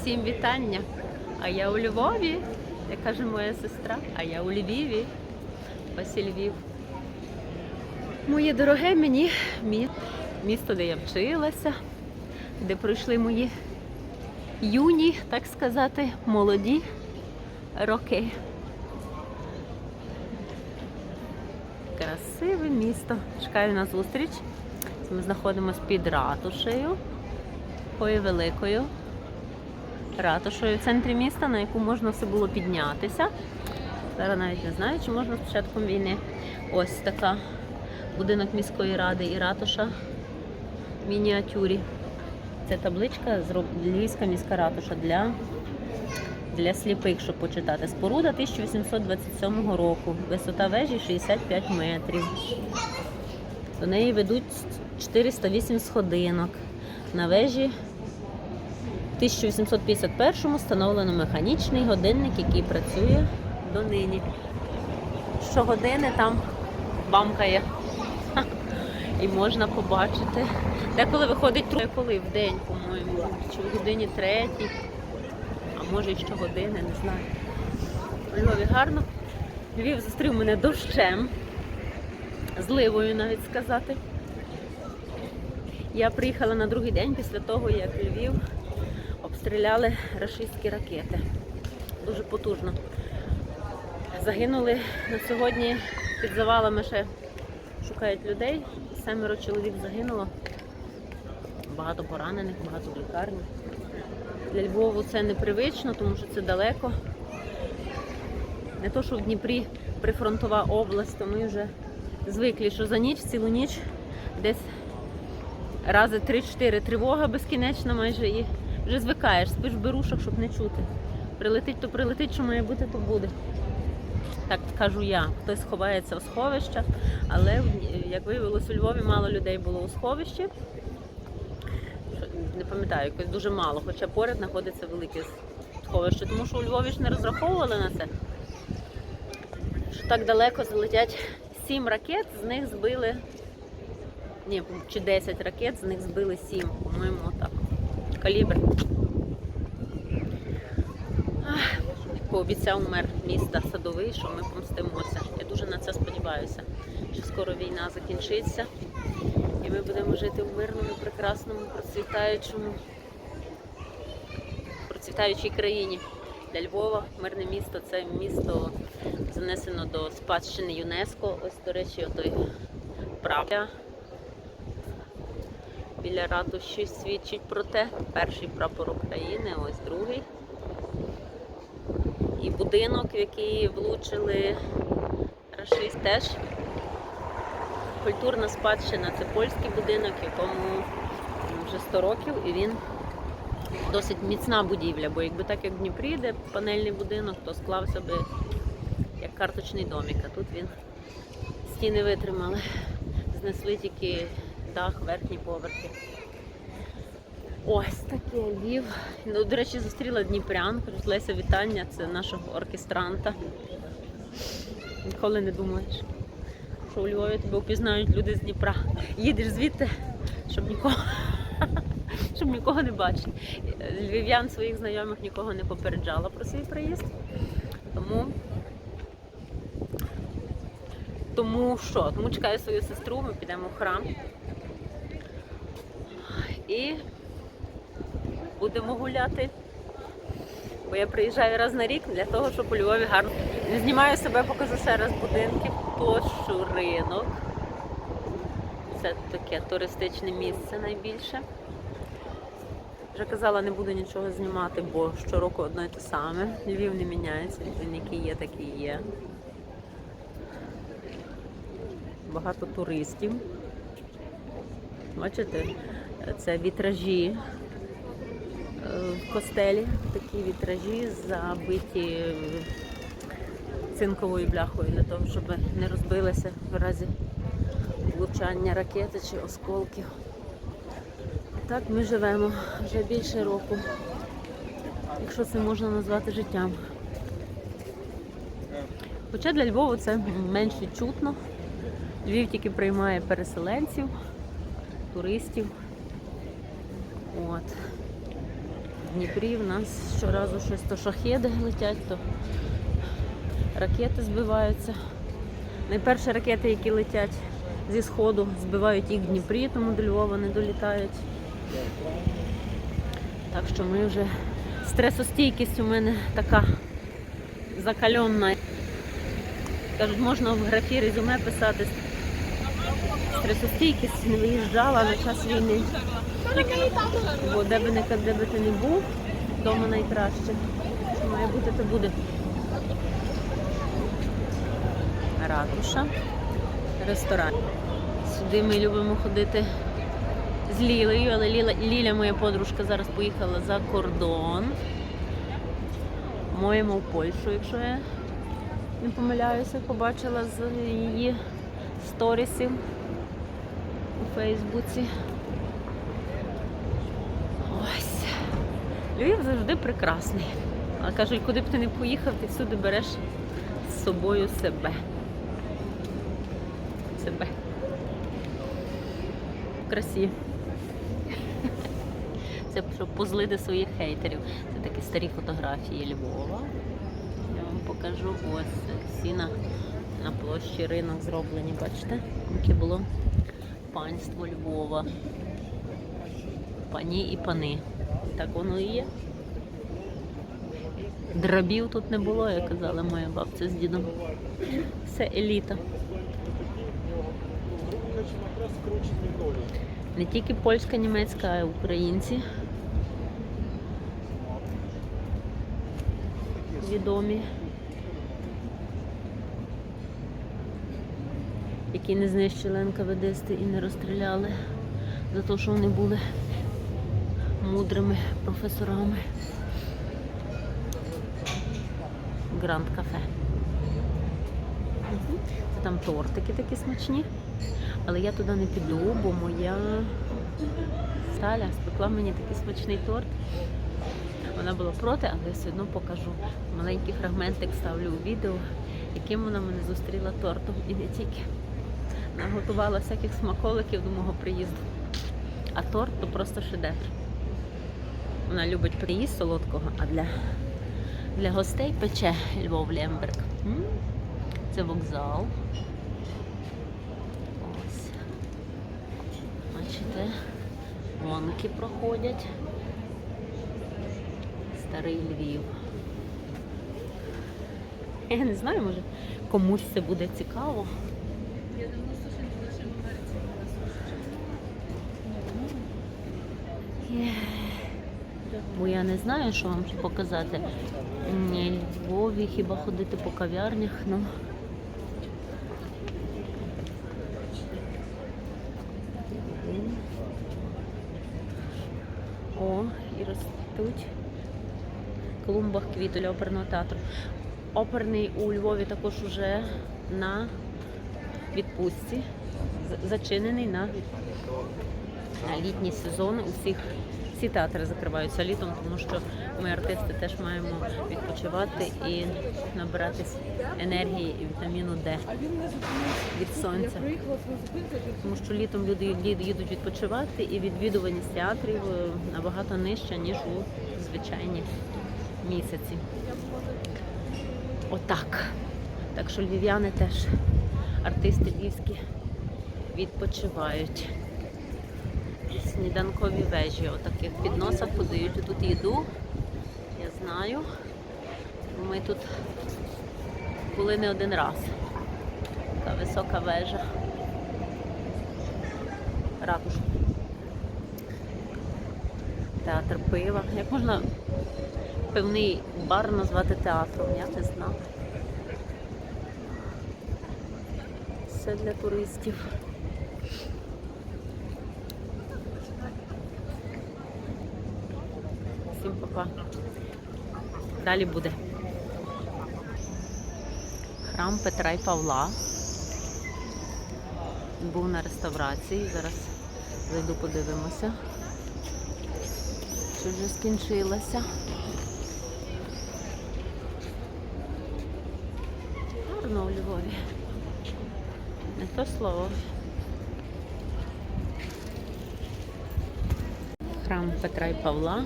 Всім вітання! А я у Львові, як каже моя сестра, а я у Львіві. Ось Львів. Моє дороге мені місто, де я вчилася, де пройшли мої юні, так сказати, молоді роки. Красиве місто. Чекаю на зустріч. Ми знаходимося під ратушею, такою великою ратушею в центрі міста, на яку можна все було піднятися. Зараз навіть не знаю, чи можна з початком війни. Ось така будинок міської ради і ратуша в мініатюрі. Це табличка Львівська міська ратуша для, для сліпих, щоб почитати. Споруда 1827 року. Висота вежі 65 метрів. До неї ведуть 408 сходинок. На вежі 1851-му встановлено механічний годинник, який працює донині. Щогодини там бамкає. І можна побачити. Деколи виходить труба, коли в день, по-моєму, чи в годині третій, а може і щогодини, не знаю. У Львові гарно. Львів зустрів мене дощем, зливою навіть сказати. Я приїхала на другий день після того, як Львів обстріляли рашистські ракети. Дуже потужно. Загинули на сьогодні під завалами ще шукають людей. Семеро чоловік загинуло. Багато поранених, багато в лікарні. Для Львову це непривично, тому що це далеко. Не то, що в Дніпрі прифронтова область, то ми вже звикли, що за ніч, цілу ніч десь рази 3-4 тривога безкінечна майже і вже звикаєш, спиш в щоб не чути. Прилетить, то прилетить, що має бути, то буде. Так кажу я. Хтось ховається у сховищах, але як виявилось, у Львові мало людей було у сховищі. Не пам'ятаю, якось дуже мало, хоча поряд знаходиться велике сховище, тому що у Львові ж не розраховували на це. Що так далеко залетять сім ракет, з них збили. Ні, чи 10 ракет, з них збили 7, по-моєму, отак. Калібр. Ах, Пообіцяв мер міста Садовий, що ми помстимося. Я дуже на це сподіваюся, що скоро війна закінчиться і ми будемо жити в мирному, прекрасному, процвітаючому, процвітаючій країні. Для Львова мирне місто це місто занесено до спадщини ЮНЕСКО. Ось, до речі, отой правда біля ратуші свідчить про те. Перший прапор України, ось другий. І будинок, в який влучили рашист теж. Культурна спадщина це польський будинок, якому вже 100 років, і він досить міцна будівля, бо якби так як в Дніпрі, де панельний будинок, то склався би як карточний домик. А тут він стіни витримали. Знесли тільки дах, верхні поверхи. Ось таке Львів. Ну, до речі, зустріла Дніпрян. Леся вітання, це нашого оркестранта. Ніколи не думаєш, що у Львові тебе впізнають люди з Дніпра. Їдеш звідти, щоб нікого, щоб нікого не бачити. Львів'ян своїх знайомих нікого не попереджала про свій приїзд. Тому тому що? Тому чекаю свою сестру, ми підемо в храм. І будемо гуляти. Бо я приїжджаю раз на рік для того, щоб у Львові гарно. Знімаю себе, покажу ще раз будинки, площу ринок. Це таке туристичне місце найбільше. Вже казала, не буду нічого знімати, бо щороку одно і те саме. Львів не міняється, він який є, такий є. Багато туристів. Бачите, це вітражі е, в костелі, такі вітражі забиті цинковою бляхою для того, щоб не розбилися в разі влучання ракети чи осколків. Так ми живемо вже більше року, якщо це можна назвати життям. Хоча для Львова це менш відчутно. Львів тільки приймає переселенців, туристів. От. в Дніпрі в нас щоразу щось то шахеди летять, то ракети збиваються. Найперші ракети, які летять зі сходу, збивають їх в Дніпрі, тому до Львова не долітають. Так що ми вже стресостійкість у мене така закальонна. Кажуть, можна в графі резюме писати стресостійкість, не виїжджала на час війни. Бо де би не де би ти не був, вдома найкраще. Має бути, то буде. Ратуша, ресторан. Сюди ми любимо ходити з Лілею, але Ліла, Ліля, моя подружка, зараз поїхала за кордон. Моємо в Польщу, якщо я не помиляюся, побачила з її сторісів у Фейсбуці. Ось. Львів завжди прекрасний. Але кажуть, куди б ти не поїхав, ти всюди береш з собою себе. Себе. В красі. Це щоб позлити своїх хейтерів. Це такі старі фотографії Львова. Я вам покажу ось всі на, на площі ринок зроблені, бачите? Яке було панство Львова. Пані і пани. Так воно і є. Драбів тут не було, як казала моя бабця з дідом. Все еліта. Не тільки польська, німецька, а й українці. Відомі. Які не знищили НКВДсти і не розстріляли за те, що вони були мудрими професорами. Гранд кафе. Це там тортики такі смачні. Але я туди не піду, бо моя Таля спекла мені такий смачний торт. Вона була проти, але я все одно покажу. Маленький фрагментик ставлю у відео, яким вона мене зустріла тортом і не тільки. Наготувала всяких смаколиків до мого приїзду. А торт то просто шедевр. Вона любить приїзд солодкого, а для, для гостей пече Львов Лемберг. Це вокзал. Ось. Бачите, гонки проходять. Старий Львів. Я не знаю, може комусь це буде цікаво. Є. Бо я не знаю, що вам показати. Львові хіба ходити по кав'ярнях, ну. О, і ростуть в клумбах квіту для оперного театру. Оперний у Львові також уже на відпустці, зачинений на літній сезон. Усіх всі театри закриваються літом, тому що ми артисти теж маємо відпочивати і набиратись енергії і вітаміну Д від сонця. Тому що літом люди їдуть відпочивати і відвідуваність театрів е, набагато нижча, ніж у звичайні місяці. Отак. Так що львів'яни теж, артисти львівські, відпочивають. Сніданкові вежі, отаких підносах подають тут їду. Я знаю. Ми тут були не один раз. Така висока вежа. Ратуш. Театр пива. Як можна певний бар назвати театром, я не знаю. Все для туристів. Всім. Далі буде. Храм Петра і Павла. Був на реставрації. Зараз зайду подивимося. Чи вже скінчилася. Гарно у Львові. Не то слово. Храм Петра і Павла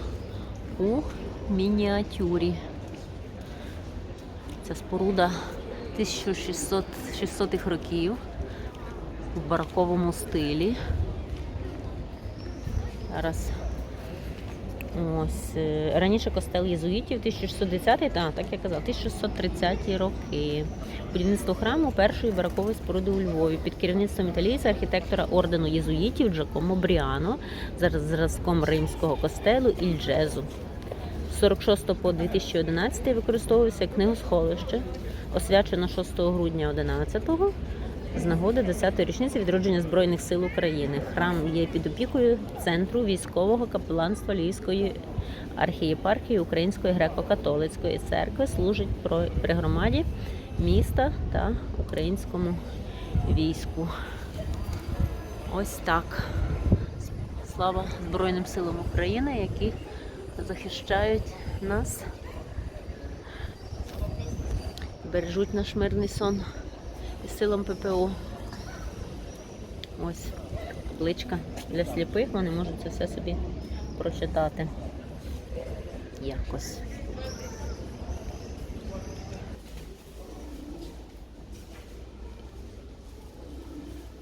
у мініатюрі. Ця споруда 1600-х років в бароковому стилі. Зараз ось е, раніше костел єзуїтів 1610, так, так я казав, 1630 роки. Будівництво храму першої барокової споруди у Львові під керівництвом італійця архітектора ордену єзуїтів Джакомо Бріано за зразком римського костелу Ільджезу. З 46 по 2011 використовувався книгосховище, освячено 6 грудня 11-го з нагоди 10-ї річниці відродження Збройних сил України. Храм є під опікою Центру військового капеланства Львівської архієпархії Української греко-католицької церкви, служить при громаді міста та українському війську. Ось так. Слава Збройним силам України, які захищають нас, бережуть наш мирний сон і силам ППО. Ось табличка для сліпих, вони можуть це все собі прочитати. Якось.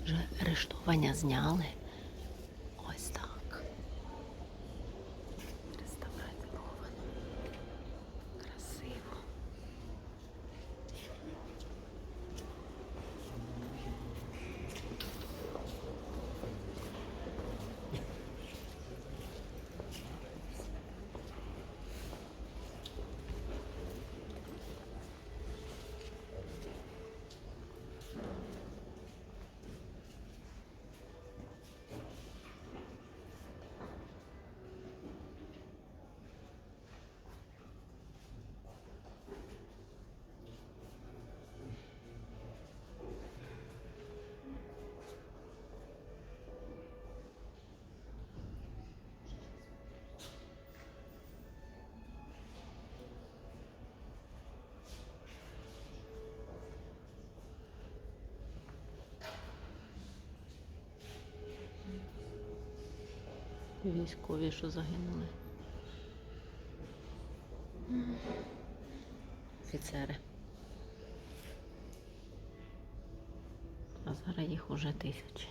Вже арештування зняли. Ось так. Реставровано. Красиво. Військові, що загинули. Офіцери. А зараз їх уже тисячі.